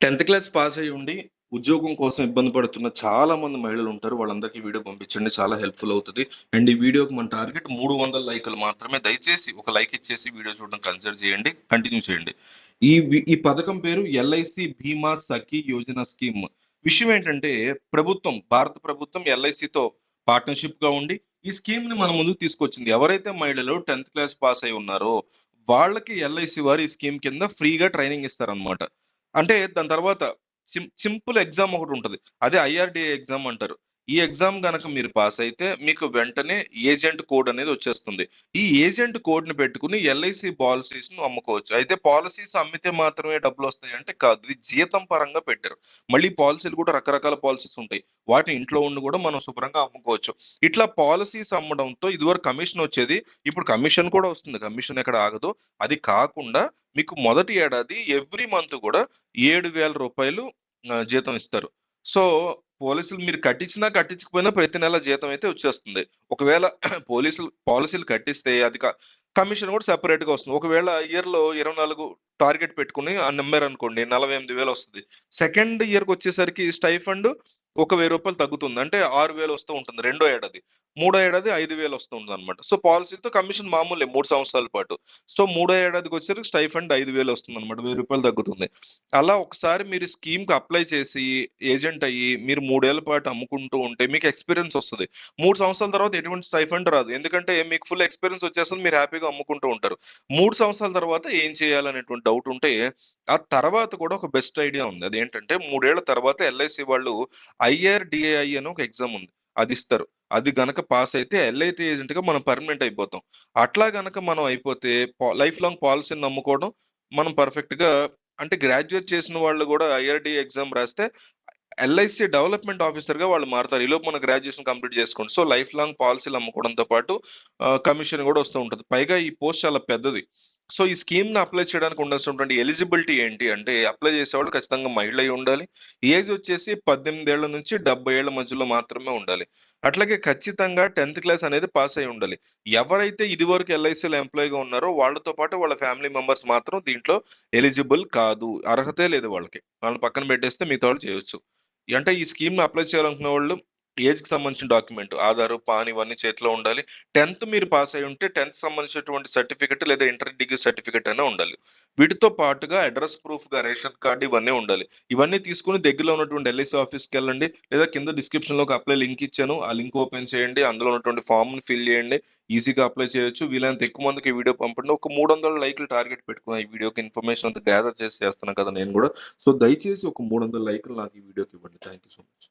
10థ్ class pass అయ్యి ఉండి, ఉద్యోగం కోసం ఇబ్బంది పడుతున్న చాలా మంది మహిళలు ఉంటారు. వాళ్ళందరికీ వీడియో పంపించండి. చాలా హెల్ప్‌ఫుల్ అవుతది. అండ్ ఈ వీడియోకి మన టార్గెట్ 300 లైకులు మాత్రమే. దయచేసి ఒక లైక్ ఇచ్చేసి వీడియో చూడడం కన్సిడర్ చేయండి. కంటిన్యూ చేయండి. ఈ ఈ పథకం పేరు ఎల్ఐసి బీమా సఖి యోజన స్కీమ్. విషయం ఏంటంటే ప్రభుత్వం, భారత ప్రభుత్వం ఎల్ఐసితో పార్ట్నర్‌షిప్‌గా ఉండి ఈ స్కీమ్ని మన ముందుకు తీసుకొచ్చింది. ఎవరైతే మహిళలు 10థ్ క్లాస్ పాస్ అయ్యి ఉన్నారో వాళ్ళకి ఎల్ఐసి వారు ఈ స్కీమ్ కింద ఫ్రీగా ట్రైనింగ్ ఇస్తారనమాట. అంటే దాని తర్వాత సిం సింపుల్ ఎగ్జామ్ ఒకటి ఉంటుంది అదే ఐఆర్డిఏ ఎగ్జామ్ అంటారు. ఈ ఎగ్జామ్ గనక మీరు పాస్ అయితే మీకు వెంటనే ఏజెంట్ కోడ్ అనేది వచ్చేస్తుంది. ఈ ఏజెంట్ కోడ్‌ని పెట్టుకుని ఎల్ఐసి పాలిసీస్‌ను అమ్ముకోవచ్చు. అయితే పాలసీస్ అమ్మితే మాత్రమే డబ్బులు వస్తాయి అంటే కాదు. ఇది జీతం పరంగా పెట్టారు. మళ్ళీ పాలసీలు కూడా రకరకాల పాలసీస్ ఉంటాయి. వాటిని ఇంట్లో ఉండి కూడా మనం శుభ్రంగా అమ్ముకోవచ్చు. ఇట్లా పాలసీస్ అమ్మడంతో ఇదివరకు కమిషన్ వచ్చేది. ఇప్పుడు కమిషన్ కూడా వస్తుంది. కమిషన్ ఎక్కడ ఆగదు. అది కాకుండా మీకు మొదటి ఏడాది ఎవ్రీ మంత్ కూడా ఏడు వేల రూపాయలు జీతం ఇస్తారు. సో, పోలీసులు మీరు కట్టించినా, కట్టించకపోయినా ప్రతి నెల జీతం అయితే వచ్చేస్తుంది. ఒకవేళ పోలీసులు పాలసీలు కట్టిస్తే అది క కమిషన్ కూడా సెపరేట్‌గా వస్తుంది. ఒకవేళ ఇయర్‌లో 24 టార్గెట్ పెట్టుకుని నమ్మారు అనుకోండి నలభై ఎనిమిది వేలు వస్తుంది సెకండ్ ఇయర్‌కొచ్చేసరికి స్టైఫండ్ ఒక వెయ్యి రూపాయలు తగ్గుతుంది. అంటే ఆరు వేలు వస్తూ ఉంటుంది రెండో ఏడాది. మూడో ఏడాది ఐదు వేలు వస్తుంది అనమాట సో, పాలసీలతో కమిషన్ మామూలే మూడు సంవత్సరాల పాటు. సో, మూడో ఏడాదికొచ్చేసరికి స్టైఫండ్ 5,000 వస్తుందన్నమాట. రూ. 1,000 తగ్గుతుంది. అలా ఒకసారి మీరు స్కీమ్‌కి అప్లై చేసి ఏజెంట్ అయ్యి మీరు మూడేళ్ళ పాటు అమ్ముకుంటూ ఉంటే మీకు ఎక్స్‌పీరియన్స్ వస్తుంది మూడు సంవత్సరాల తర్వాత ఎటువంటి స్టైఫండ్ రాదు. ఎందుకంటే మీకు ఫుల్ ఎక్స్‌పీరియన్స్ వచ్చేస్తుంది. మీరు హ్యాపీగా అమ్ముకుంటూ ఉంటారు. మూడు సంవత్సరాల తర్వాత ఏం చేయాలనేటువంటి డౌట్ ఉంటే ఆ తర్వాత కూడా ఒక బెస్ట్ ఐడియా ఉంది. అదేంటంటే 3 ఏళ్ళ తర్వాత ఎల్ఐసి వాళ్ళు ఐఆర్డిఏఐ అని ఒక ఎగ్జామ్ ఉంది. అది ఇస్తారు. అది గనక పాస్ అయితే ఎల్ఐసి ఏజెంట్‌గా మనం పర్మనెంట్ అయిపోతాం. అట్లా గనక మనం అయిపోతే లైఫ్ లాంగ్ పాలసీని నమ్ముకోవడం మనం పర్ఫెక్ట్‌గా అంటే గ్రాడ్యుయేట్ చేసిన వాళ్ళు కూడా ఐఆర్డి ఎగ్జామ్ రాస్తే ఎల్ఐసి డెవలప్‌మెంట్ ఆఫీసర్‌గా వాళ్ళు మారుతారు. ఈలోపు మన గ్రాడ్యుయేషన్ కంప్లీట్ చేసుకోండి. సో, లైఫ్ లాంగ్ పాలసీలు అమ్ముకోవడంతో పాటు కమిషన్ కూడా వస్తూ ఉంటుంది పైగా ఈ పోస్ట్ చాలా పెద్దది. సో, ఈ స్కీమ్‌ని అప్లై చేయడానికి ఉండాల్సినటువంటి ఎలిజిబిలిటీ ఏంటి అంటే అప్లై చేసేవాళ్ళు ఖచ్చితంగా మహిళ అయి ఉండాలి. ఏజ్ వచ్చేసి 18 ఏళ్ళ నుంచి 70 ఏళ్ళ మధ్యలో మాత్రమే ఉండాలి. అట్లాగే ఖచ్చితంగా 10థ్ క్లాస్ అనేది పాస్ అయ్యి ఉండాలి. ఎవరైతే ఇదివరకు ఎల్ఐసిలో ఎంప్లాయీగా ఉన్నారో వాళ్ళతో పాటు వాళ్ళ ఫ్యామిలీ మెంబర్స్ మాత్రం దీంట్లో ఎలిజిబుల్ కాదు. అర్హతే లేదు వాళ్ళకి. వాళ్ళని పక్కన పెట్టేస్తే మిగతా వాళ్ళు చేయొచ్చు. అంటే ఈ స్కీమ్‌ని అప్లై చేయాలనుకున్న వాళ్ళు ఏజ్‌కి సంబంధించిన డాక్యుమెంట్ ఆధారు, పాన్ ఇవన్నీ చేతిలో ఉండాలి. 10థ్ మీరు పాస్ అయ్యి ఉంటే 10థ్ సంబంధించినటువంటి సర్టిఫికెట్ లేదా ఇంటర్ డిగ్రీ సర్టిఫికేట్ అయినా ఉండాలి. వీటితో పాటుగా అడ్రస్ ప్రూఫ్‌గా రేషన్ కార్డు ఇవన్నీ ఉండాలి. ఇవన్నీ తీసుకొని దగ్గరలో ఉన్నటువంటి ఎల్ఐసి ఆఫీస్‌కెళ్ళండి. లేదా కింద డిస్క్రిప్షన్‌లో ఒక అప్లై లింక్ ఇచ్చాను. ఆ లింక్ ఓపెన్ చేయండి. అందులో ఉన్నటువంటి ఫార్మ్‌ని ఫిల్ చేయండి. ఈజీగా అప్లై చేయొచ్చు. వీలైనంత ఎక్కువ మందికి ఈ వీడియో పంపండి. ఒక మూడు వందల లైక్లు టార్గెట్ పెట్టుకున్నాను ఈ వీడియోకి ఇన్ఫర్మేషన్ అంతా గ్యాదర్ చేసి చేస్తున్నాను కదా నేను కూడా. సో, దయచేసి ఒక మూడు వందల లైక్లు నాకు ఈ వీడియోకి ఇవ్వండి. Thank you so much.